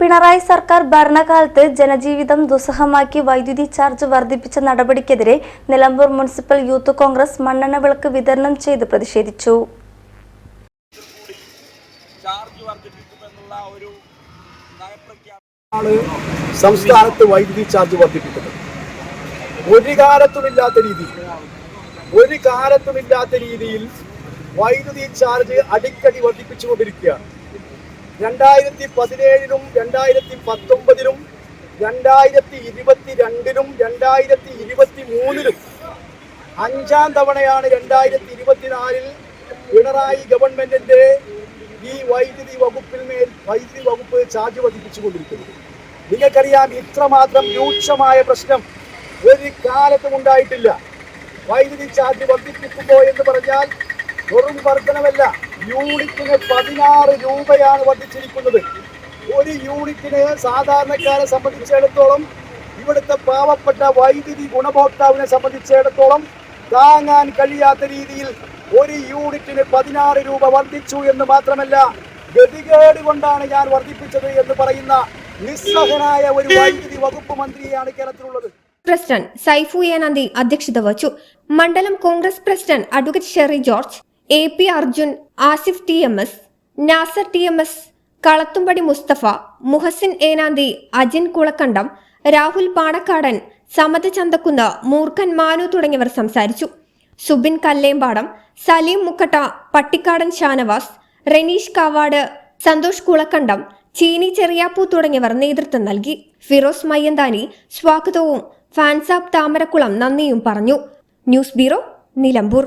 പിണറായി സർക്കാർ ഭരണകാലത്ത് ജനജീവിതം ദുസ്സഹമാക്കി വൈദ്യുതി ചാർജ് വർദ്ധിപ്പിച്ച നടപടിക്കെതിരെ നിലമ്പൂർ മുനിസിപ്പൽ യൂത്ത് കോൺഗ്രസ് മണ്ണെണ്ണ വിളക്ക് വിതരണം ചെയ്ത് പ്രതിഷേധിച്ചു. സംസ്ഥാനത്ത് വൈദ്യുതി ചാർജ് വർദ്ധിപ്പിക്കുന്നത് ഒരു കാലത്തുമില്ലാത്ത രീതിയിൽ ഒരു കാലത്തുമില്ലാത്ത രീതിയിൽ വൈദ്യുതി ചാർജ് അടിക്കടി വർദ്ധിപ്പിച്ചുകൊണ്ടിരിക്കുകയാണ്. രണ്ടായിരത്തി പതിനേഴിലും രണ്ടായിരത്തി പത്തൊമ്പതിലും രണ്ടായിരത്തി ഇരുപത്തി രണ്ടിലും രണ്ടായിരത്തി ഇരുപത്തി മൂന്നിലും അഞ്ചാം തവണയാണ് രണ്ടായിരത്തി ഇരുപത്തിനാലിൽ പിണറായി ഗവൺമെന്റിന്റെ ഈ വൈദ്യുതി വകുപ്പിൽ മേൽ വൈദ്യുതി വകുപ്പ് ചാർജ് വർദ്ധിപ്പിച്ചുകൊണ്ടിരിക്കുന്നത് നിങ്ങൾക്കറിയാം ഇത്രമാത്രം രൂക്ഷമായ പ്രശ്നം ഒരു കാലത്തും ഉണ്ടായിട്ടില്ല. വൈദ്യുതി ചാർജ് വർദ്ധിപ്പിക്കുമ്പോൾ എന്ന് പറഞ്ഞാൽ വെറും വർധനമല്ല യൂണിറ്റിന് പതിനാറ് രൂപയാണ് വർദ്ധിച്ചിരിക്കുന്നത് ഒരു യൂണിറ്റിന് സാധാരണക്കാരെ സംബന്ധിച്ചിടത്തോളം ഇവിടുത്തെ പാവപ്പെട്ട വൈദ്യുതി ഗുണഭോക്താവിനെ സംബന്ധിച്ചിടത്തോളം താങ്ങാൻ കഴിയാത്ത രീതിയിൽ ഒരു യൂണിറ്റിന് പതിനാറ് രൂപ വർദ്ധിച്ചു എന്ന് മാത്രമല്ല ഗതികേട് കൊണ്ടാണ് ഞാൻ വർദ്ധിപ്പിച്ചത് എന്ന് പറയുന്ന നിസ്സഹനായ ഒരു വൈദ്യുതി വകുപ്പ് മന്ത്രിയാണ് കേരളത്തിലുള്ളത്. പ്രസിഡന്റ് സൈഫു ഏനാന്തി അധ്യക്ഷത വഹിച്ചു. മണ്ഡലം Congress president advocate Sheri George A P Arjun Asif T M S Nasar T M S Kalathumpadi Musthafa Muhsin Enanthi Ajin Kulakkandam Rahul Panakkadan Samatha Chanthakkunnu Moorkhan Manu തുടങ്ങിയവർ സംസാരിച്ചു. സുബിൻ കല്ലേമ്പാടം സലീം മുക്കട്ട പട്ടിക്കാടൻ ഷാനവാസ് റെനീഷ് കാവാട് സന്തോഷ് കുളക്കണ്ടം ചീനി ചെറിയാപ്പൂ തുടങ്ങിയവർ നേതൃത്വം നൽകി. ഫിറോസ് മയ്യന്താനി സ്വാഗതവും ഫാൻസാബ് താമരക്കുളം നന്ദിയും പറഞ്ഞു. News bureau Nilambur.